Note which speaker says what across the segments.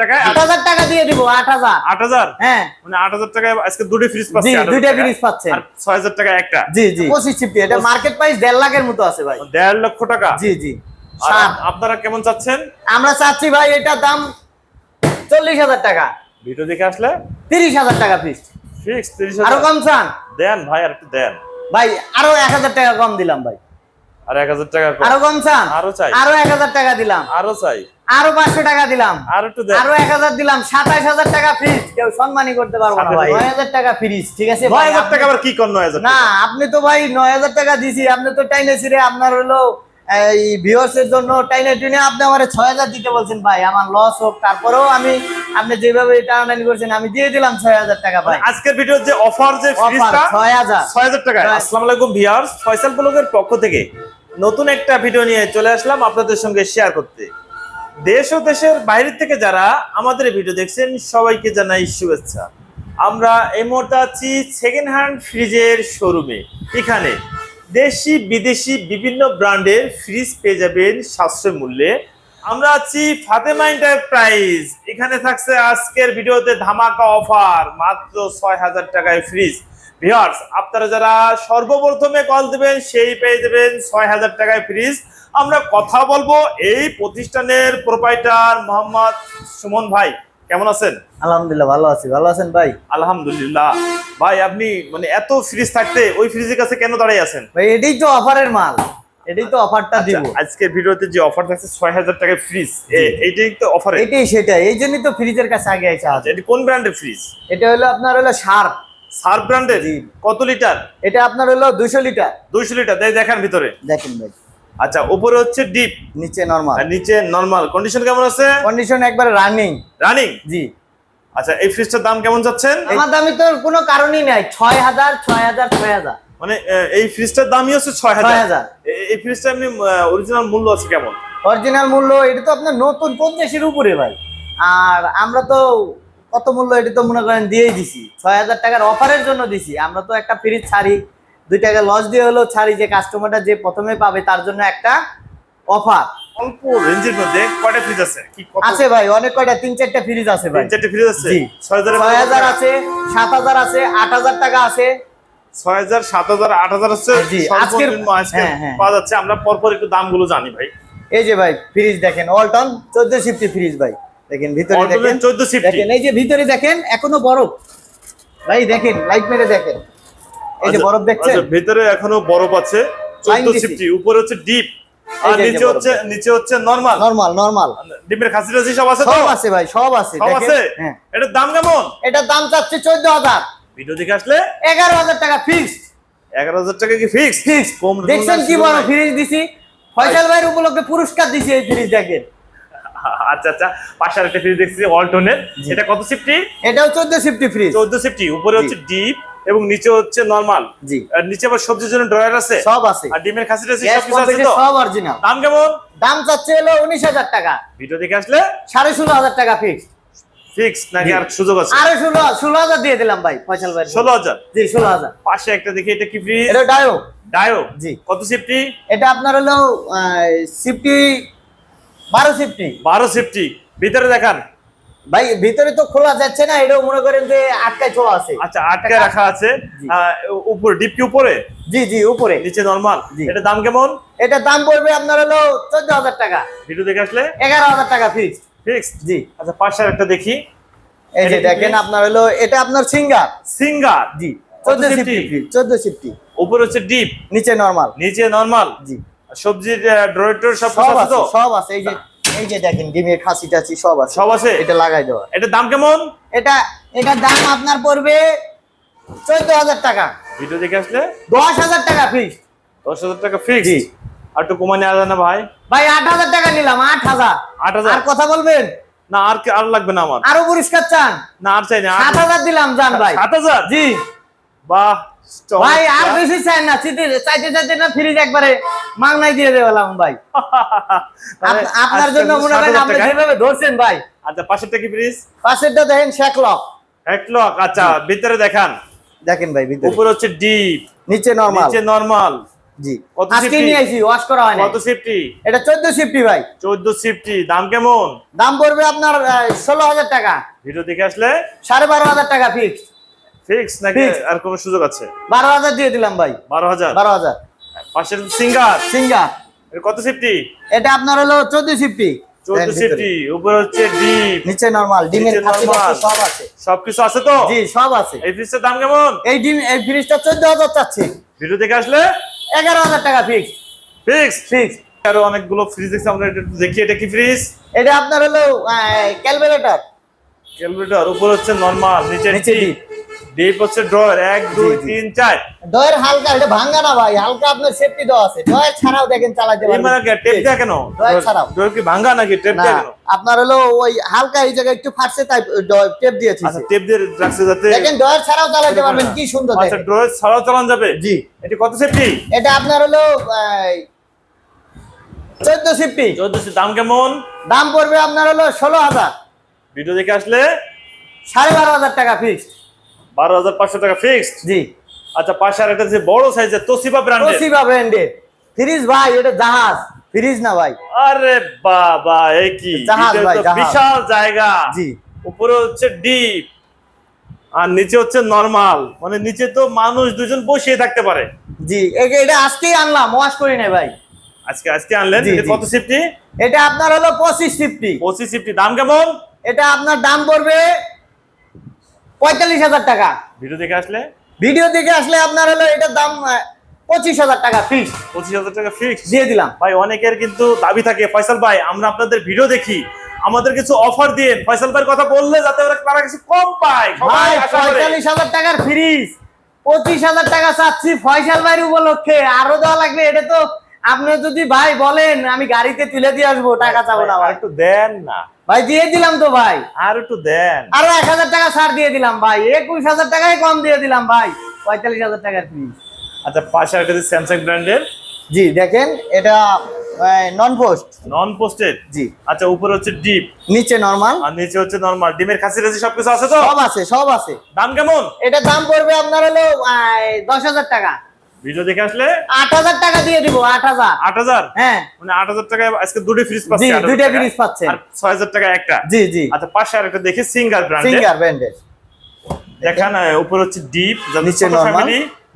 Speaker 1: টাকায়
Speaker 2: টাকা দিয়ে দিব হ্যাঁ।
Speaker 1: মানে আজকে দুটো ফ্রিজ পাচ্ছি
Speaker 2: জি,
Speaker 1: 8,000
Speaker 2: ফ্রিজ পাচ্ছেন।
Speaker 1: আর ছয় হাজার একটা।
Speaker 2: জি জি। পঁচিশ ফিফটি এটা মার্কেট প্রাইস দেড় লাখের মতো আছে ভাই।
Speaker 1: দেড় লক্ষ টাকা?
Speaker 2: জি জি।
Speaker 1: আপনারা কেমন চাচ্ছেন?
Speaker 2: আমরা চাচ্ছি ভাই এটার দাম চল্লিশ হাজার টাকা।
Speaker 1: ভিডিও দেখে আসলে?
Speaker 2: তিরিশ হাজার টাকা পিস
Speaker 1: ফিক্স তিরিশ
Speaker 2: আরও
Speaker 1: হাজার
Speaker 2: কম চান?
Speaker 1: দেন ভাই আর একটু দেন।
Speaker 2: ভাই আরও এক হাজার টাকা কম দিলাম ভাই।
Speaker 1: আর টাকা
Speaker 2: আরও কম চান
Speaker 1: আরও চাই।
Speaker 2: আরও এক হাজার টাকা দিলাম।
Speaker 1: আরও চাই।
Speaker 2: আরও পাঁচশো টাকা দিলাম।
Speaker 1: আর একটু দেন।
Speaker 2: আরও এক হাজার দিলাম। সাতাশ হাজার টাকা ফ্রিজ কেউ সম্মানই করতে পারব না ভাই। নয় হাজার টাকা ফ্রিজ ঠিক আছে? আপনি-
Speaker 1: টাকা আবার কি কর নয় হাজার
Speaker 2: না আপনি তো ভাই নয় হাজার টাকা দিছি। আপনি তো টাইনে ছিঁড়ে আপনার হলো এই ভিউয়ার্স এর জন্য টাইনে টুনে আপনি আমার ছয় হাজার দিতে বলছেন ভাই। আমার লস হোক তারপরেও আমি আপনি যেভাবে টানাটানি করছেন আমি দিয়ে দিলাম ছয় হাজার টাকা ভাই।
Speaker 1: আজকের ভিডিওর যে অফার যে ফ্রিজটা
Speaker 2: ছয় হাজার।
Speaker 1: ছয় হাজার টাকা। আসসালামু আলাইকুম ভিউয়ার্স ফয়সাল ব্লগের পক্ষ থেকে নতুন একটা ভিডিও নিয়ে চলে আসলাম আপনাদের সঙ্গে শেয়ার করতে। দেশ ও দেশের বাইরে থেকে যারা আমাদের ভিডিও দেখছেন, সবাইকে জানাই শুভেচ্ছা। আমরা এই মুহূর্তে আছি সেকেন্ড হ্যান্ড ফ্রিজের শোরুমে এখানে দেশি, বিদেশি বিভিন্ন ব্র্যান্ডের ফ্রিজ পেয়ে যাবেন সাশ্রয় মূল্যে। আমরা আছি ফাতেমা এন্টারপ্রাইজ এখানে থাকছে আজকের ভিডিওতে ধামাকা অফার মাত্র ছয় হাজার টাকায় ফ্রিজ ভিউয়ার্স আপনারা যারা সর্বপ্রথমে কল দিবেন সেই পেয়ে যাবেন ছয় হাজার টাকায় ফ্রিজ আমরা কথা বলব এই প্রতিষ্ঠানের প্রোপাইটার মোহাম্মদ সুমন ভাই। কেমন আছেন?
Speaker 2: আলহামদুলিল্লাহ ভালো আছি। ভালো আছেন ভাই?
Speaker 1: আলহামদুলিল্লাহ। ভাই আপনি মানে এত ফ্রিজ থাকতে ওই ফ্রিজের কাছে কেন দাঁড়িয়ে আছেন?
Speaker 2: ভাই এটাই তো অফারের মাল। এটাই তো অফারটা দিব।
Speaker 1: আচ্ছা, আজকের ভিডিওতে যে অফার থাকছে ছয় হাজার টাকায় ফ্রিজ এইটাই তো অফার
Speaker 2: এটাই সেটাই এই জন্যই তো ফ্রিজের কাছে আগে এসে আছে
Speaker 1: এটি কোন ব্র্যান্ডের ফ্রিজ
Speaker 2: এটা হলো আপনার হলো সার
Speaker 1: সার ব্র্যান্ডের। কত লিটার?
Speaker 2: এটা আপনার হলো দুশো লিটার।
Speaker 1: দুইশো লিটার। দেয় দেখান ভিতরে।
Speaker 2: দেখেন ভাই।
Speaker 1: আচ্ছা উপরে হচ্ছে ডিপ।
Speaker 2: নিচে নরমাল
Speaker 1: আর নিচে নরমাল কন্ডিশন কেমন আছে?
Speaker 2: কন্ডিশন একবার রানিং
Speaker 1: রানিং
Speaker 2: জি।
Speaker 1: আচ্ছা এই ফ্রিজটার দাম কেমন যাচ্ছেন?
Speaker 2: আমার দামি তো কোনো কারণই নাই। ছয় হাজার ছয় হাজার ছয় হাজার।
Speaker 1: মানে এই ফ্রিজটার দামই হচ্ছে ছয় হাজার।
Speaker 2: 6,000
Speaker 1: এ- এই ফ্রিজটা এমনি অরিজিনাল মূল্য আছে কেমন?
Speaker 2: অরিজিনাল মূল্য এটা তো আপনার নতুন পঞ্চাশের উপরে ভাই। আর আমরা তো কত মূল্য এটা তো মনে করেন দিয়েই দিছি। ছয় হাজার টাকার অফারের জন্য দিছি। আমরা তো একটা ফ্রিজ ছাড়ি দুই টাকা লস দিয়ে হলেও ছাড়ি যে কাস্টমারটা যে প্রথমে পাবে তার জন্য একটা অফার
Speaker 1: অল্প রেঞ্জের মধ্যে কয়টা ফ্রিজ আছে?
Speaker 2: আছে ভাই অনেক কয়টা? তিন চারটা ফ্রিজ আছে ভাই।
Speaker 1: চারটে ফ্রিজ আছে? ছয় হাজার
Speaker 2: আছে সাত হাজার আছে আট হাজার টাকা আছে।
Speaker 1: ছয় হাজার সাত হাজার আট হাজার
Speaker 2: হ্যাঁ, হ্যাঁ।
Speaker 1: পাওয়া যাচ্ছে। আমরা পরপর একটু দামগুলো জানি ভাই।
Speaker 2: এই যে ভাই ফ্রিজ দেখেন অলটন চোদ্দ সিফটি ফ্রিজ ভাই। দেখেন ভিতরে দেখেন। দেখেন এই যে ভিতরে দেখেন এখনও বরফ। ভাই দেখেন লাইট মেরে দেখেন। এই যে বরফ দেখছেন?
Speaker 1: ভিতরে এখনও বরফ আছে উপরে হচ্ছে ডিপ আর নিচে হচ্ছে নিচে হচ্ছে নরমাল
Speaker 2: নরমাল নরমাল
Speaker 1: ডিমের খাসি টাসি সব আছে তো?
Speaker 2: সব আছে ভাই সব আছে।
Speaker 1: সব। আছে?
Speaker 2: হ্যাঁ।
Speaker 1: এটার দাম কেমন?
Speaker 2: এটার দাম চাচ্ছে চোদ্দ হাজার।
Speaker 1: ভিডিও দেখে আসলে?
Speaker 2: এগারো হাজার টাকা ফিক্স
Speaker 1: এগারো হাজার টাকা কি ফিক্স
Speaker 2: ফিক্স
Speaker 1: কম
Speaker 2: দেখছেন কি বড় ফ্রিজ দিছি? ফয়সাল ভাইয়ের উপলক্ষে পুরস্কার দিছি এই ফ্রিজ দেখেন।
Speaker 1: আচ্ছা আচ্ছা। পাশে একটা ফ্রিজ দেখছি অল্টনের এটা কত সিফটি
Speaker 2: এটাও চোদ্দ সিফটি ফ্রিজ
Speaker 1: চোদ্দ সিফটি উপরে হচ্ছে ডিপ এবং নিচে হচ্ছে নরমাল
Speaker 2: জি।
Speaker 1: আর নিচে আবার সবজির জন্য ড্রয়ার আছে?
Speaker 2: সব আছে।
Speaker 1: আর ডিমের খাসি
Speaker 2: গ্যাস
Speaker 1: সব কিছু আছে তো?
Speaker 2: সব অরিজিনাল
Speaker 1: দাম কেমন?
Speaker 2: দাম চাচ্ছে হলো উনিশ হাজার টাকা।
Speaker 1: ভিডিও দেখে আসলে?
Speaker 2: সাড়ে ষোলো হাজার টাকা ফিক্স
Speaker 1: ফিক্স নাকি আর সুযোগ আছে?
Speaker 2: আরও ষোলো ষোলো হাজার দিয়ে দিলাম ভাই ফয়সাল ভাই
Speaker 1: ষোলো হাজার?
Speaker 2: জি ষোলো হাজার।
Speaker 1: পাশে একটা দেখি এটা কি ফ্রিজ
Speaker 2: এটা ডায়ো
Speaker 1: ডায়ো
Speaker 2: জি।
Speaker 1: কত সিফটি
Speaker 2: এটা আপনার হলো সিফটি বারো সিফটি
Speaker 1: বারো সিফটি ভিতরে দেখান।
Speaker 2: ভাই ভিতরে তো খোলা যাচ্ছে না এটাও মনে করেন যে আটকায় ছোঁয়া আছে।
Speaker 1: আচ্ছা আটকে রাখা আছে। উপরে ডিপ কি উপরে?
Speaker 2: জি জি উপরে।
Speaker 1: নিচে নরমাল। এটা দাম কেমন?
Speaker 2: এটা দাম পড়বে আপনার হলো চোদ্দ হাজার টাকা।
Speaker 1: ভিডিও দেখে আসলে?
Speaker 2: এগারো হাজার টাকা ফিক্স
Speaker 1: ফিক্স
Speaker 2: জি।
Speaker 1: আচ্ছা পাশে একটা দেখি।
Speaker 2: এই যে দেখেন আপনার হলো এটা আপনার সিঙ্গার।
Speaker 1: সিঙ্গার?
Speaker 2: জি।
Speaker 1: কত
Speaker 2: চোদ্দ
Speaker 1: সিফটি?
Speaker 2: সিফটি চোদ্দ সিফটি
Speaker 1: উপরে হচ্ছে ডিপ
Speaker 2: নিচে নরমাল
Speaker 1: নিচে নরমাল
Speaker 2: জি।
Speaker 1: সবজির ড্রয়ার সব আছে তো?
Speaker 2: সব আছে। এই যে এই যে দেখেন ডিমের খাসি টাসি সব আছে।
Speaker 1: সব আছে?
Speaker 2: এটা লাগাই দেওয়া।
Speaker 1: এটার দাম কেমন?
Speaker 2: এটা এটার দাম আপনার পড়বে চোদ্দ হাজার টাকা।
Speaker 1: ভিডিও দেখে আসলে?
Speaker 2: দশ হাজার টাকা ফিক্স
Speaker 1: দশ হাজার টাকা ফিক্স। আর একটু কমা নেওয়া যায় না ভাই?
Speaker 2: ভাই আট হাজার টাকা নিলাম আট হাজার।
Speaker 1: আট হাজার?
Speaker 2: আর কথা বলবেন?
Speaker 1: না আর আর লাগবে না আমার।
Speaker 2: আরও পুরস্কার চান?
Speaker 1: না আর চাই না
Speaker 2: সাত হাজার দিলাম জান ভাই।
Speaker 1: সাত হাজার?
Speaker 2: জি।
Speaker 1: বাহ।
Speaker 2: ভাই আর বেশি চাই না চাইতে চাইতে না ফ্রিজ একবারে মাংনাই দিয়ে দেওয়ালাম ভাই। আপনার জন্য মনে করেন আপনি যেভাবে ধরছেন ভাই।
Speaker 1: আচ্ছা পাশেরটা কি ফ্রিজ
Speaker 2: পাশেরটা দেখেন লক
Speaker 1: এক লক আচ্ছা ভিতরে দেখান।
Speaker 2: দেখেন ভাই ভিতরে।
Speaker 1: উপরে হচ্ছে ডিপ।
Speaker 2: নিচে নরমাল
Speaker 1: নিচে নরমাল
Speaker 2: জি।
Speaker 1: কত
Speaker 2: আজকে নিয়ে আইছি ওয়াশ করা
Speaker 1: কত সিফটি
Speaker 2: এটা চোদ্দ সিফটি ভাই।
Speaker 1: চোদ্দ সিফটি দাম কেমন?
Speaker 2: দাম পড়বে আপনার ষোলো হাজার টাকা।
Speaker 1: ভিডিও দেখে আসলে?
Speaker 2: সাড়ে বারো হাজার টাকা ফিক্স
Speaker 1: ফিক্স নাকি আর কোনো সুযোগ আছে?
Speaker 2: বারো হাজার দিয়ে দিলাম ভাই।
Speaker 1: বারো হাজার?
Speaker 2: বারো হাজার।
Speaker 1: পাশের সিঙ্গার?
Speaker 2: সিঙ্গার।
Speaker 1: কত সিফটি
Speaker 2: এটা আপনার হলো চোদ্দ সিফটি
Speaker 1: চোদ্দ সিফটি উপরে হচ্ছে ডিপ
Speaker 2: নিচে নরমাল ডিমের খাসি। সব আছে।
Speaker 1: সবকিছু আছে তো?
Speaker 2: জি সব আছে।
Speaker 1: এই ফ্রিজটার দাম কেমন?
Speaker 2: এই ডিম এই ফ্রিজটা চোদ্দ হাজার চাচ্ছি।
Speaker 1: ভিডিও দেখে আসলে?
Speaker 2: এগারো হাজার টাকা ফিক্স
Speaker 1: ফিক্স
Speaker 2: ফিক্স
Speaker 1: আরও অনেকগুলো ফ্রিজ দেখছি আমরা এটা দেখি এটা কি ফ্রিজ
Speaker 2: এটা আপনার হলো ক্যালকুলেটর
Speaker 1: ক্যালকুলেটর উপর হচ্ছে নরমাল নিচে
Speaker 2: নিচে
Speaker 1: ডিপ ডিপ হচ্ছে ড্রয়ার এক দুই। তিন চার।
Speaker 2: ডয়ের হালকা এটা ভাঙ্গা না ভাই হালকা আপনার সেফটি দেওয়া আছে। ছাড়াও দেখেন চালাতে
Speaker 1: মানে
Speaker 2: পারবেন
Speaker 1: টেপ দেয়া কেন?
Speaker 2: ড্রয়ার ছাড়াও।
Speaker 1: ড্রয়ার কি ভাঙা নাকি? টেপ দেয়া কেন?
Speaker 2: আপনার হলো ওই হালকা এই জায়গায় একটু ফাটছে তাই টেপ দিয়েছি।
Speaker 1: আচ্ছা টেপ দিয়ে রাখছে যাতে
Speaker 2: দেখেন ছাড়াও চালাতে পারবেন কি সুন্দর
Speaker 1: আচ্ছা
Speaker 2: দেখেন
Speaker 1: ড্রয়ার ছাড়াও চালান যাবে?
Speaker 2: জি।
Speaker 1: এটি কত সেফটি
Speaker 2: এটা আপনার হলো চোদ্দ সিফটি
Speaker 1: চোদ্দশো দাম কেমন?
Speaker 2: দাম পড়বে আপনার হলো ষোলো হাজার।
Speaker 1: ভিডিও দেখে আসলে
Speaker 2: সাড়ে বারো হাজার টাকা ফিক্সড
Speaker 1: বারো হাজার পাঁচশো টাকা ফিক্সড
Speaker 2: জি।
Speaker 1: আচ্ছা পাশে আর যে বড় সাইজের তোসিবা ব্র্যান্ডের
Speaker 2: তোশিবা ব্র্যান্ডের ফ্রিজ ভাই এটা জাহাজ। ফ্রিজ না ভাই।
Speaker 1: আরে বাবা এ কি?
Speaker 2: জাহাজ ভাই,
Speaker 1: বিশাল জায়গা।
Speaker 2: জি।
Speaker 1: উপরে হচ্ছে ডিপ আর নিচে হচ্ছে নরমাল মানে নিচে তো মানুষ দুজন বসিয়ে থাকতে পারে।
Speaker 2: জি এটা আজকেই আনলাম ওয়াশ করি নাই ভাই।
Speaker 1: আজকে আজকে আনলেন? এটা কত সিফটি
Speaker 2: এটা আপনার হলো পঁচিশ ফিফটি
Speaker 1: পঁচিশ সিফটি দাম কেমন?
Speaker 2: এটা আপনার দাম পড়বে পঁয়তাল্লিশ হাজার টাকা।
Speaker 1: ভিডিও দেখে আসলে?
Speaker 2: ভিডিও দেখে আসলে আপনার হলো এটার দাম পঁচিশ হাজার টাকা ফিক্স
Speaker 1: পঁচিশ হাজার টাকা ফিক্স
Speaker 2: দিয়ে দিলাম।
Speaker 1: ভাই অনেকের কিন্তু দাবি থাকে ফয়সাল ভাই আমরা আপনাদের ভিডিও দেখি আমাদের কিছু অফার দিন ফয়সাল ভাইয়ের কথা বললে যাতে ওরা তারা কিছু কম পায়।
Speaker 2: ভাই পঁয়তাল্লিশ হাজার টাকার ফ্রিজ পঁচিশ হাজার টাকা চাচ্ছি ফয়সাল ভাইয়ের উপলক্ষে। আরও দেওয়া লাগবে এটা তো আপনি যদি ভাই বলেন আমি গাড়িতে তুলে দিয়ে আসব টাকা চাবো না
Speaker 1: আর একটু দেন না।
Speaker 2: ভাই দিয়ে দিলাম তো ভাই।
Speaker 1: আর একটু দেন।
Speaker 2: আরও এক হাজার টাকা ছাড় দিয়ে দিলাম ভাই। একুশ হাজার টাকায় কম দিয়ে দিলাম ভাই। পঁয়তাল্লিশ হাজার টাকার ফ্রিজ
Speaker 1: আচ্ছা পাশে একটা স্যামসাং ব্র্যান্ডের
Speaker 2: জি দেখেন এটা নন পোস্ট
Speaker 1: নন পোস্টেড
Speaker 2: জি।
Speaker 1: আচ্ছা উপরে হচ্ছে ডিপ।
Speaker 2: নিচে নরমাল
Speaker 1: আর নিচে হচ্ছে নরমাল ডিমের খাসি টাসি সবকিছু আছে তো?
Speaker 2: সব আছে সব আছে।
Speaker 1: দাম কেমন?
Speaker 2: এটা দাম পড়বে আপনার হলো দশ হাজার টাকা।
Speaker 1: ভিডিও দেখে আসলে
Speaker 2: আট হাজার টাকা দিয়ে দিব আট হাজার।
Speaker 1: আট হাজার?
Speaker 2: হ্যাঁ।
Speaker 1: মানে আট হাজার টাকায় আজকে দুটো ফ্রিজ পাচ্ছি
Speaker 2: জি
Speaker 1: 8,000
Speaker 2: দুইটা ফ্রিজ পাচ্ছেন।
Speaker 1: আর ছয় হাজার টাকা একটা।
Speaker 2: জি জি।
Speaker 1: আচ্ছা পাশে আর একটা দেখি সিঙ্গার ব্র্যান্ডের
Speaker 2: সিঙ্গার ব্র্যান্ডের
Speaker 1: দেখেন উপরে হচ্ছে ডিপ
Speaker 2: নিচে নরমাল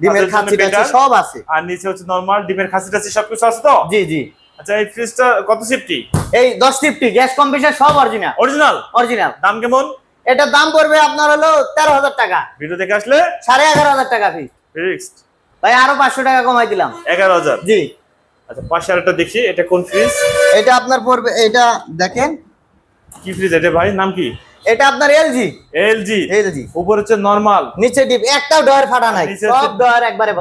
Speaker 2: ডিমের খাচ্ছি টাচ্ছি সব আছে।
Speaker 1: আর নিচে হচ্ছে নরমাল ডিমের খাসি টাসি সবকিছু আছে তো?
Speaker 2: জি জি।
Speaker 1: আচ্ছা এই ফ্রিজটা কত সিফটি
Speaker 2: এই দশ ফিফটি গ্যাস কম্প্রেসার সব অরিজিনাল
Speaker 1: অরিজিনাল
Speaker 2: অরিজিনাল
Speaker 1: দাম কেমন?
Speaker 2: এটার দাম পড়বে আপনার হলো তেরো হাজার টাকা।
Speaker 1: ভিডিও দেখে আসলে?
Speaker 2: সাড়ে এগারো হাজার টাকা ফিস
Speaker 1: ফিক্সড
Speaker 2: ভাই আরও পাঁচশো টাকা কমাই দিলাম।
Speaker 1: এগারো হাজার।
Speaker 2: জি।
Speaker 1: আচ্ছা পাশে আর একটা দেখি এটা কোন ফ্রিজ
Speaker 2: এটা আপনার পড়বে এটা দেখেন।
Speaker 1: কি ফ্রিজ এটা ভাই নাম কি?
Speaker 2: এটা আপনার এলজি।
Speaker 1: এলজি।
Speaker 2: এলজি।
Speaker 1: উপর হচ্ছে নরমাল
Speaker 2: নিচে ডিপ একটাও ডয়ার ফাটা নাই সব ডয়ার একবারে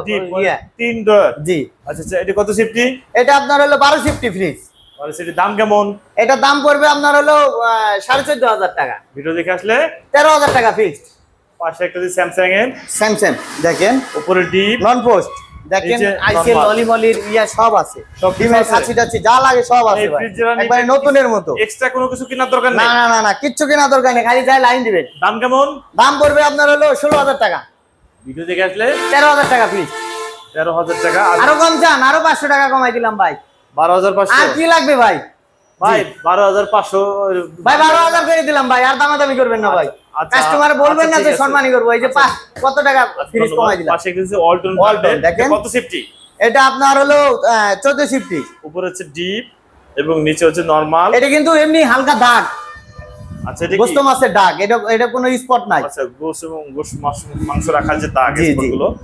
Speaker 2: ইয়ে।
Speaker 1: তিন ডয়ার
Speaker 2: জি।
Speaker 1: আচ্ছা আচ্ছা এটা কত সিফটি
Speaker 2: এটা আপনার হলো বারো সিফটি ফ্রিজ
Speaker 1: দাম কেমন?
Speaker 2: এটার দাম পড়বে আপনার হলো সাড়ে চোদ্দ হাজার টাকা।
Speaker 1: ভিডিও দেখে আসলে
Speaker 2: তেরো হাজার টাকা ফিক্সড
Speaker 1: পাশে একটা স্যামসাং এর।
Speaker 2: স্যামসাং দেখেন।
Speaker 1: উপরে ডিপ।
Speaker 2: নন পোস্ট দেখেন আইসিএল। অলিমলির ইয়া সব আছে।
Speaker 1: সব
Speaker 2: ডিমের
Speaker 1: আছে।
Speaker 2: খাসি যা লাগে সব আছে ভাই। একবারে নতুনের মতো।
Speaker 1: এক্সট্রা কোনো কিছু কেনার দরকার নেই?
Speaker 2: না না না কিচ্ছু কেনা দরকার নেই খালি যাই লাইন দিবেন।
Speaker 1: দাম কেমন?
Speaker 2: দাম পড়বে আপনার হলো ষোলো হাজার টাকা।
Speaker 1: ভিডিও দেখে আসলে?
Speaker 2: তেরো হাজার টাকা ফিস
Speaker 1: তেরো হাজার টাকা
Speaker 2: আরও কম চান আরও পাঁচশো টাকা কমাই দিলাম ভাই।
Speaker 1: বারো হাজার পাঁচশো।
Speaker 2: আর কি লাগবে ভাই?
Speaker 1: ভাই বারো হাজার পাঁচশো
Speaker 2: ভাই বারো হাজার করে দিলাম ভাই আর দামাদামি করবেন না ভাই।
Speaker 1: আচ্ছা,
Speaker 2: কাস্টমার বলবেন না
Speaker 1: আচ্ছা,
Speaker 2: যে সম্মানই করব এই যে কত টাকা ফ্রিজ কমাই দিলাম।
Speaker 1: পাশে কিন্তু অল্টন
Speaker 2: Walton, দেখেন।
Speaker 1: কত সেফটি
Speaker 2: এটা আপনার হলো
Speaker 1: উপরে হচ্ছে ডিপ এবং নিচে হচ্ছে নরমাল
Speaker 2: এটা কিন্তু এমনি হালকা দাগ।
Speaker 1: আচ্ছা এটা
Speaker 2: মাছের দাগ। এটা এটা কোনো স্পট নাই।
Speaker 1: আচ্ছা গোস এবং গোস মাংস- মাংস রাখার যে দাগ
Speaker 2: জি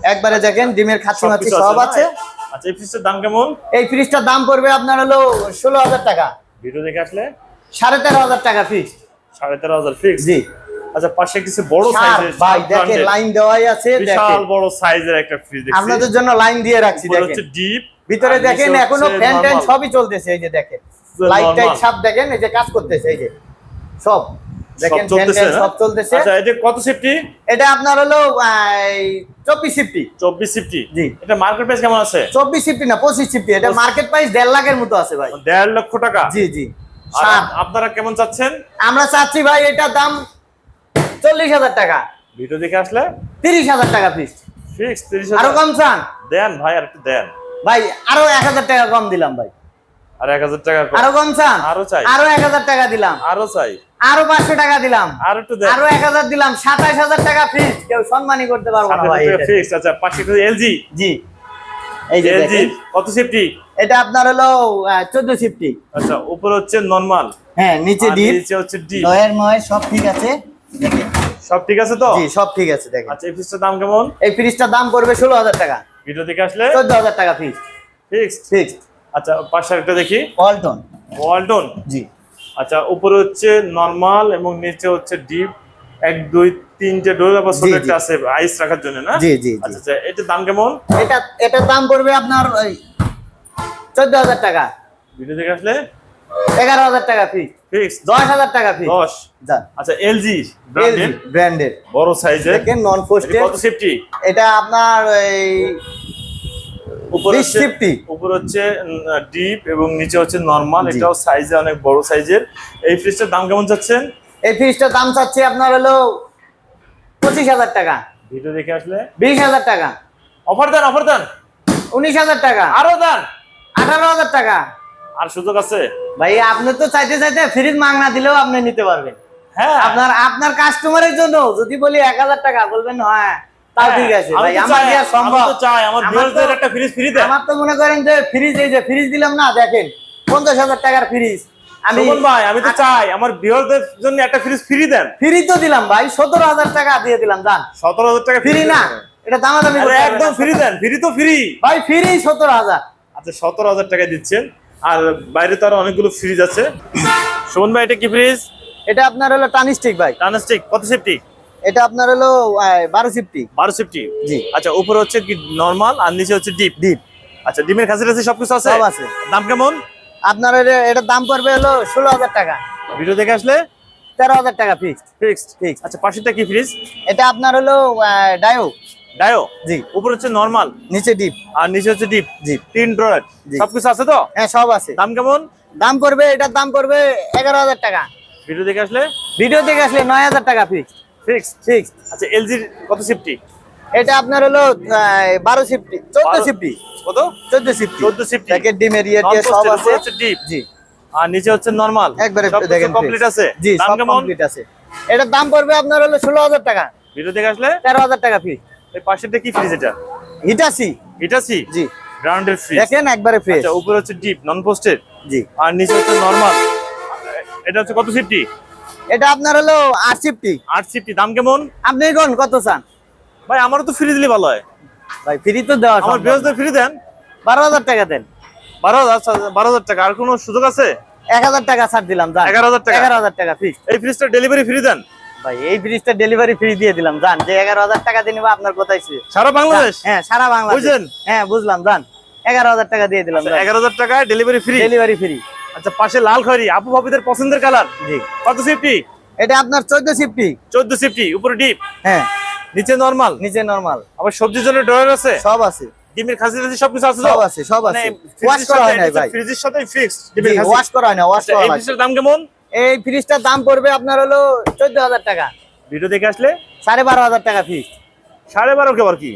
Speaker 2: একবারে দেখেন ডিমের মাছি সব আছে।
Speaker 1: আচ্ছা এই ফ্রিজটার দাম কেমন?
Speaker 2: এই ফ্রিজটার দাম পড়বে আপনার হলো ষোলো হাজার টাকা।
Speaker 1: ভিডিও দেখে আসলে?
Speaker 2: সাড়ে তেরো হাজার টাকা ফিক্স
Speaker 1: সাড়ে তেরো হাজার ফিক্স
Speaker 2: জি।
Speaker 1: আচ্ছা পাশে কিছু বড় সাইজের
Speaker 2: ভাই দেখেন লাইন দেওয়াই আছে
Speaker 1: বিশাল বড় সাইজের একটা ফ্রিজ দেখছি।
Speaker 2: আপনাদের জন্য লাইন দিয়ে রাখছি দেখেন।
Speaker 1: হচ্ছে ডিপ
Speaker 2: ভিতরে দেখেন এখনও ফ্যান ট্যান সবই চলতেছে এই যে দেখেন। লাইট টাইট সব দেখেন এই যে কাজ করতেছে এই যে। সব। দেখেন ফ্যান ট্যান সব চলতেছে।
Speaker 1: আচ্ছা এটা কত সেফটি
Speaker 2: এটা আপনার হলো চব্বিশ সিফটি
Speaker 1: চব্বিশ সিফটি
Speaker 2: জি।
Speaker 1: এটা মার্কেট প্রাইস কেমন আছে?
Speaker 2: চব্বিশ সিফটি না পঁচিশ সিফটি এটা মার্কেট প্রাইস দেড় লাখের মতো আছে ভাই।
Speaker 1: দেড় লক্ষ টাকা?
Speaker 2: জি জি।
Speaker 1: আপনারা কেমন চাচ্ছেন?
Speaker 2: আমরা চাচ্ছি ভাই এটার দাম চল্লিশ হাজার টাকা।
Speaker 1: ভিডিও দেখে আসলে?
Speaker 2: তিরিশ হাজার টাকা পিস
Speaker 1: ফিক্স তিরিশ আরও
Speaker 2: কম চান?
Speaker 1: দেন ভাই আর একটু দেন।
Speaker 2: ভাই আরও এক হাজার টাকা কম দিলাম ভাই।
Speaker 1: আর এক হাজার টাকা
Speaker 2: আরও কম চান?
Speaker 1: আরও চাই।
Speaker 2: আরও এক হাজার টাকা দিলাম।
Speaker 1: আরও চাই।
Speaker 2: আরও পাঁচশো টাকা দিলাম।
Speaker 1: আর একটু
Speaker 2: আরও এক হাজার দিলাম। সাতাইশ হাজার টাকা কেউ সম্মানই করতে পারব না ভাই
Speaker 1: ফিক্স আচ্ছা পাঁচশো এলজি
Speaker 2: জি। এই যে
Speaker 1: এলজি কত সেফটি
Speaker 2: এটা আপনার হলো সিফটি
Speaker 1: আচ্ছা উপরে হচ্ছে নরমাল
Speaker 2: হ্যাঁ নিচে ডিপ
Speaker 1: নিচে হচ্ছে ডি
Speaker 2: লয়ের ময় সব ঠিক আছে। দেখেন
Speaker 1: সব ঠিক আছে তো?
Speaker 2: জি সব ঠিক আছে দেখেন।
Speaker 1: আচ্ছা এই ফিসটার দাম কেমন?
Speaker 2: এই ফ্রিজটার দাম পড়বে ষোলো হাজার টাকা।
Speaker 1: ভিডিও দেখে আসলে?
Speaker 2: চোদ্দ হাজার টাকা
Speaker 1: ফিক্স
Speaker 2: ফিক্স
Speaker 1: আচ্ছা পাঁচশো একটা দেখি।
Speaker 2: ওয়ালটন
Speaker 1: ওয়ালটন
Speaker 2: জি।
Speaker 1: আচ্ছা উপরে হচ্ছে নরমাল এবং নিচে হচ্ছে ডিপ এক দুই তিনটে ডোর আবার ছোট। একটা আছে আইস রাখার জন্য না?
Speaker 2: জি, জি।
Speaker 1: আচ্ছা আচ্ছা এটার দাম কেমন?
Speaker 2: এটা এটার দাম পড়বে আপনার চোদ্দ হাজার টাকা।
Speaker 1: ভিডিও দেখে আসলে?
Speaker 2: এগারো হাজার টাকা ফিস
Speaker 1: ফিক্স
Speaker 2: দশ হাজার টাকা
Speaker 1: দশ। আচ্ছা এলজি বড় সাইজের
Speaker 2: দেখেন নন পোস্টেড
Speaker 1: কত সেফটি
Speaker 2: এটা আপনার এই
Speaker 1: উপরে
Speaker 2: 20
Speaker 1: উপরে হচ্ছে ডিপ এবং নিচে হচ্ছে নরমাল এটাও সাইজে অনেক বড় সাইজের এই ফ্রিজটার দাম কেমন যাচ্ছেন
Speaker 2: এই ফ্রিজটার দাম চাচ্ছি আপনার হলো পঁচিশ হাজার টাকা।
Speaker 1: ভিডিও দেখে আসলে?
Speaker 2: বিশ হাজার টাকা।
Speaker 1: অফার দেন অফার দেন।
Speaker 2: উনিশ হাজার টাকা।
Speaker 1: আরও দেন।
Speaker 2: আঠারো হাজার টাকা।
Speaker 1: আর সুযোগ আছে?
Speaker 2: ভাই আপনি তো চাইতে চাইতে ফ্রিজ মাংনা দিলেও আপনি নিতে পারবেন।
Speaker 1: হ্যাঁ।
Speaker 2: আপনার আপনার কাস্টমারের জন্য যদি বলি এক হাজার টাকা বলবেন হ্যাঁ তাও
Speaker 1: হ্যাঁ,
Speaker 2: ঠিক আছে। ভাই আমার কি সম্ভব।
Speaker 1: চাই আমার
Speaker 2: আমার
Speaker 1: ভিউয়ারদের একটা ফ্রিজ ফ্রি দেন।
Speaker 2: আমার তো মনে করেন যে ফ্রিজ এই যে ফ্রিজ দিলাম না দেখেন পঞ্চাশ হাজার টাকার ফ্রিজ আমি
Speaker 1: ভাই আমি তো চাই আমার ভিউয়ারদের জন্য একটা ফ্রিজ ফ্রি দেন।
Speaker 2: ফ্রি তো দিলাম ভাই সতেরো হাজার টাকা দিয়ে দিলাম জান।
Speaker 1: টাকা
Speaker 2: ফ্রি না এটা দামাদামি
Speaker 1: একদম ফ্রি দেন ফ্রি তো ফ্রি
Speaker 2: ভাই ফ্রি সতেরো হাজার।
Speaker 1: আচ্ছা সতেরো হাজার টাকা দিচ্ছেন। আর বাইরে তো আরও অনেকগুলো ফ্রিজ আছে। সুমন ভাই এটা কি ফ্রিজ
Speaker 2: এটা আপনার হলো টানিস্টিক ভাই।
Speaker 1: টানাস্টিক কত সেফটি
Speaker 2: এটা আপনার হলো বারো সিফটি
Speaker 1: বারো সেফটি
Speaker 2: জি।
Speaker 1: আচ্ছা উপরে হচ্ছে কি নরমাল আর নিচে হচ্ছে ডিপ
Speaker 2: ডিপ
Speaker 1: আচ্ছা ডিমের টাসি সবকিছু আছে?
Speaker 2: সব আছে।
Speaker 1: দাম কেমন?
Speaker 2: আপনার এটা- এটার দাম পড়বে হলো ষোলো হাজার টাকা।
Speaker 1: ভিডিও দেখে আসলে?
Speaker 2: তেরো হাজার টাকা ফিক্সড
Speaker 1: ফিক্সড
Speaker 2: ফিক্স
Speaker 1: আচ্ছা পাশেরটা কি ফ্রিজ
Speaker 2: এটা আপনার হলো ডায়ো
Speaker 1: ডায়ো?
Speaker 2: জি।
Speaker 1: উপরে হচ্ছে নরমাল
Speaker 2: নিচে ডিপ
Speaker 1: আর নিচে হচ্ছে ডিপ
Speaker 2: জি।
Speaker 1: তিন ড্রয়ার সবকিছু আছে তো?
Speaker 2: হ্যাঁ সব আছে।
Speaker 1: দাম কেমন?
Speaker 2: দাম পড়বে এটার দাম পড়বে এগারো হাজার টাকা।
Speaker 1: ভিডিও দেখে আসলে?
Speaker 2: ভিডিও দেখে আসলে নয় হাজার টাকা ফিক্সড
Speaker 1: ফিক্সড
Speaker 2: ফিক্স
Speaker 1: আচ্ছা এলজির কত সেফটি
Speaker 2: এটা আপনার হলো বারো সিফটি চোদ্দ সিফটি
Speaker 1: কত?
Speaker 2: চোদ্দ সিফটি
Speaker 1: 14 safety।
Speaker 2: প্যাকেট ডিমের ইয়ে টিয়ে সব আছে।
Speaker 1: ডিপ
Speaker 2: জি।
Speaker 1: আর নিচে হচ্ছে নরমাল
Speaker 2: একবারে দেখেন
Speaker 1: কমপ্লিট আছে?
Speaker 2: জি সব কমপ্লিট আছে। এটার দাম পড়বে আপনার হলো ষোলো হাজার টাকা।
Speaker 1: ভিডিও দেখে আসলে?
Speaker 2: তেরো হাজার টাকা ফি
Speaker 1: এই পাশেরটা কি ফ্রিজ এটা।
Speaker 2: হিটাসি
Speaker 1: হিটাসি
Speaker 2: জি।
Speaker 1: ব্র্যান্ডের ফ্রিজ
Speaker 2: দেখেন একবারে ফ্রেশ
Speaker 1: আচ্ছা উপরে হচ্ছে ডিপ নন পোস্টেড
Speaker 2: জি।
Speaker 1: আর নিচে হচ্ছে নরমাল এটা হচ্ছে কত সেফটি
Speaker 2: এটা আপনার হলো আট সিফটি
Speaker 1: আট সেফটি দাম কেমন?
Speaker 2: আপনি কোন কত চান?
Speaker 1: ভাই আমারও তো ফ্রি দিলে ভালো হয়।
Speaker 2: ভাই ফ্রি তো দেওয়া
Speaker 1: আমার। বৃহস্পতি ফ্রি দেন?
Speaker 2: বারো হাজার টাকা দেন।
Speaker 1: বারো হাজার আচ্ছা, বারো হাজার টাকা। আর কোনো সুযোগ আছে?
Speaker 2: এক হাজার টাকা ছাড় দিলাম যান।
Speaker 1: এগারো হাজার টাকা?
Speaker 2: এগারো হাজার টাকা ফিক্স
Speaker 1: এই ফ্রিজটা ডেলিভারি ফ্রি দেন?
Speaker 2: ভাই এই ফ্রিজটা ডেলিভারি ফ্রি দিয়ে দিলাম জান। যে এগারো হাজার টাকা দিয়ে নিবো আপনার কোথায় ছিল?
Speaker 1: সারা বাংলাদেশ?
Speaker 2: হ্যাঁ সারা? হ্যাঁ বুঝলাম জান। এগারো হাজার টাকা দিয়ে দিলাম
Speaker 1: এগারো হাজার টাকায় ডেলিভারি ফ্রি
Speaker 2: ডেলিভারি ফ্রি
Speaker 1: আচ্ছা পাশে লাল খয়রি আপু ভাবিদের পছন্দের কালার
Speaker 2: জি।
Speaker 1: কত সেফটি
Speaker 2: এটা আপনার চোদ্দ সিফটি
Speaker 1: চোদ্দ সেফটি উপরে ডিপ
Speaker 2: হ্যাঁ।
Speaker 1: নিচে নরমাল
Speaker 2: নিচে নরমাল
Speaker 1: আবার সবজির জন্য ড্রয়ার আছে?
Speaker 2: সব আছে।
Speaker 1: ডিমের খাসি টাসি সবকিছু আছে
Speaker 2: সব আছে সব
Speaker 1: মানে
Speaker 2: আছে ওয়াশ করা হয় নাই ভাই।
Speaker 1: ফ্রিজের সাথে ফিক্সড ডিমের খাসি।
Speaker 2: ওয়াশ করা হয় না ওয়াশ
Speaker 1: আচ্ছা,
Speaker 2: করা
Speaker 1: এই ফ্রিজের দাম কেমন?
Speaker 2: এই ফ্রিজটার দাম পড়বে আপনার হলো চোদ্দ হাজার টাকা।
Speaker 1: ভিডিও দেখে আসলে?
Speaker 2: সাড়ে বারো হাজার টাকা ফিক্স।
Speaker 1: সাড়ে বারো কেবার কি?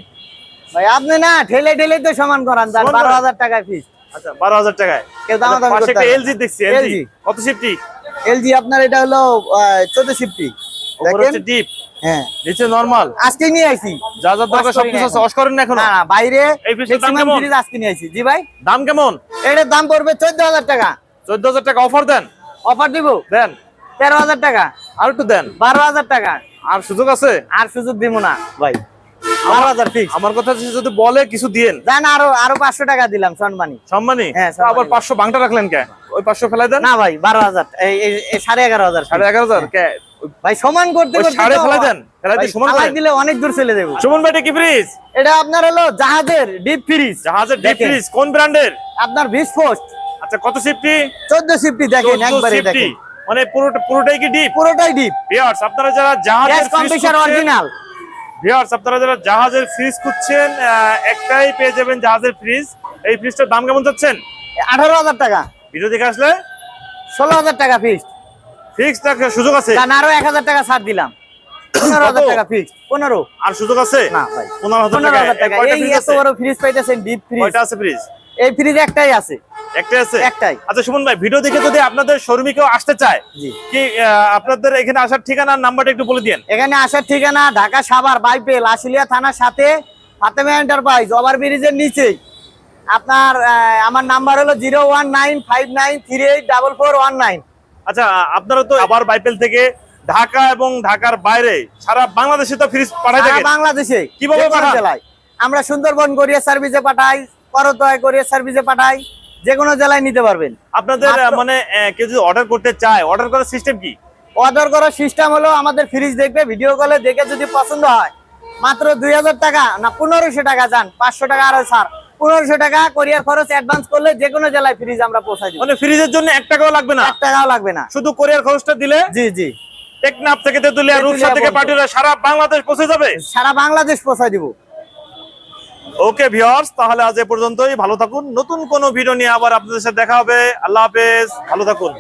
Speaker 2: ভাই আপনি না ঠেলে ঠেলে তো সমান করান যান বারো হাজার টাকা ফিক্স।
Speaker 1: আচ্ছা বারো হাজার টাকায়।
Speaker 2: কেউ দামাদামি
Speaker 1: পাশে
Speaker 2: করতে
Speaker 1: একটা
Speaker 2: হবে না।
Speaker 1: এলজি দেখছি এলজি কত সেফটি
Speaker 2: এলজি আপনার এটা হলো চোদ্দ সিফটি
Speaker 1: ডিপ
Speaker 2: হ্যাঁ।
Speaker 1: নিচে নরমাল
Speaker 2: আজকে নিয়ে আইছি।
Speaker 1: যা যা দরকার
Speaker 2: Wash করি
Speaker 1: সবকিছু
Speaker 2: না
Speaker 1: আছে করেন না এখনও।
Speaker 2: না না বাইরে
Speaker 1: এই ফ্রিজটার দাম
Speaker 2: ফ্রিজ আজকে নিয়ে আইছি। জি ভাই?
Speaker 1: দাম কেমন?
Speaker 2: এটার দাম পড়বে চোদ্দ হাজার টাকা।
Speaker 1: চোদ্দ হাজার টাকা অফার দেন।
Speaker 2: অফার দিব?
Speaker 1: দেন।
Speaker 2: তেরো হাজার টাকা।
Speaker 1: আর একটু দেন।
Speaker 2: বারো হাজার টাকা।
Speaker 1: আর সুযোগ আছে?
Speaker 2: আর সুযোগ দিব না। ভাই বারো হাজার ফিক্স
Speaker 1: আমার কথা যদি বলে কিছু দিয়েন।
Speaker 2: জান আরও আরও পাঁচশো টাকা দিলাম সম্মানী।
Speaker 1: সম্মানী?
Speaker 2: হ্যাঁ,
Speaker 1: আবার পাঁচশো বাংটা রাখলেন কে? ওই পাঁচশো ফেলাই দেন।
Speaker 2: না ভাই বারো হাজার। সাড়ে এগারো হাজার
Speaker 1: সাড়ে এগারো হাজার কে?
Speaker 2: ভাই সমান করতে
Speaker 1: সাড়ে ফেলাই দেন ফেলাই।
Speaker 2: দিলে অনেক দূর চলে দেবো
Speaker 1: সুমন ভাই কি ফ্রিজ
Speaker 2: এটা আপনার হলো জাহাজের ডিপ ফ্রিজ
Speaker 1: জাহাজের ডিপ ফ্রিজ কোন ব্র্যান্ডের
Speaker 2: আপনার বিশ পোস্ট
Speaker 1: আচ্ছা কত সেফটি
Speaker 2: চোদ্দ সিফটি দেখেন একবারে দেখেন।
Speaker 1: মানে পুরোটা পুরোটাই কি ডিপ
Speaker 2: পুরোটাই ডিপ
Speaker 1: ভিউয়ার্স আপনারা যারা জাহাজের
Speaker 2: অরিজিনাল
Speaker 1: ভিউয়ার্স আপনারা যারা জাহাজের ফ্রিজ খুঁজছেন একটাই পেয়ে যাবেন জাহাজের ফ্রিজ এই ফ্রিজটার দাম কেমন
Speaker 2: আঠারো হাজার টাকা।
Speaker 1: ভিডিও দেখে আসলে?
Speaker 2: ষোলো হাজার টাকা ফিক্সড
Speaker 1: ফিক্স সুযোগ আছে?
Speaker 2: জান আরও এক হাজার টাকা ছাড় দিলাম। পনেরো হাজার
Speaker 1: কত?
Speaker 2: টাকা ফিক্স পনেরো।
Speaker 1: আর সুযোগ আছে?
Speaker 2: না ভাই।
Speaker 1: পনেরো হাজার
Speaker 2: পনেরো
Speaker 1: টাকা।
Speaker 2: হাজার টাকা।
Speaker 1: কয়টা
Speaker 2: এই
Speaker 1: ফ্রিজ
Speaker 2: এত বড় ফ্রিজ পাইতেছেন ডিপ ফ্রিজ
Speaker 1: কয়টা আছে ফ্রিজ
Speaker 2: এই ফ্রিজ একটাই আছে।
Speaker 1: একটাই আছে?
Speaker 2: একটাই।
Speaker 1: আচ্ছা সুমন ভাই ভিডিও দেখে যদি আপনাদের শোরুমে কেউ আসতে চায় কি আপনাদের এখানে আসার ঠিকানা নাম্বারটা একটু বলে দিন
Speaker 2: এখানে আসার ঠিকানা ঢাকা সাভার বাইপেল আশুলিয়া থানার সাথে ফাতেমা এন্টারপ্রাইজ ওভার ব্রিজের নিচেই। আপনার আমার নাম্বার হলো zero one nine five nine three eight double four one nine.
Speaker 1: আচ্ছা আপনারা তো আবার বাইপেল থেকে ঢাকা এবং ঢাকার বাইরে সারা বাংলাদেশে তো ফ্রিজ পাঠাই
Speaker 2: সারা
Speaker 1: থাকেন।
Speaker 2: বাংলাদেশে
Speaker 1: কীভাবে
Speaker 2: আমরা সুন্দরবন গড়িয়া সার্ভিসে পাঠাই করতোয় গড়িয়া সার্ভিসে পাঠাই। যে কোনো জেলায় নিতে পারবেন।
Speaker 1: আপনাদের মানে কেউ যদি অর্ডার করতে চায় অর্ডার করার সিস্টেম কি?
Speaker 2: অর্ডার করার সিস্টেম হলো আমাদের ফ্রিজ দেখবে ভিডিও কলে দেখে যদি পছন্দ হয়। মাত্র দুই হাজার টাকা না পনেরোশো টাকা যান পাঁচশো টাকা আরও ছাড় পনেরোশো টাকা কোরিয়ার খরচ অ্যাডভান্স করলে যে কোনো জেলায় ফ্রিজ আমরা পৌঁছাই দিব।
Speaker 1: মানে ফ্রিজের জন্য এক টাকাও লাগবে না?
Speaker 2: এক টাকাও লাগবে না।
Speaker 1: শুধু কোরিয়ার খরচটা দিলে?
Speaker 2: জি জি।
Speaker 1: টেকনাফ থেকে তেতুলিয়া রূপসা থেকে। পাটুরিয়া সারা বাংলাদেশ পৌঁছে যাবে?
Speaker 2: সারা বাংলাদেশ পৌঁছাই দিব।
Speaker 1: ওকে ভিওর্স তাহলে আজ এ পর্যন্তই। ভালো থাকুন। নতুন কোনো ভিডিও নিয়ে আবার আপনাদের সাথে দেখা হবে। আল্লাহ হাফেজ। ভালো থাকুন।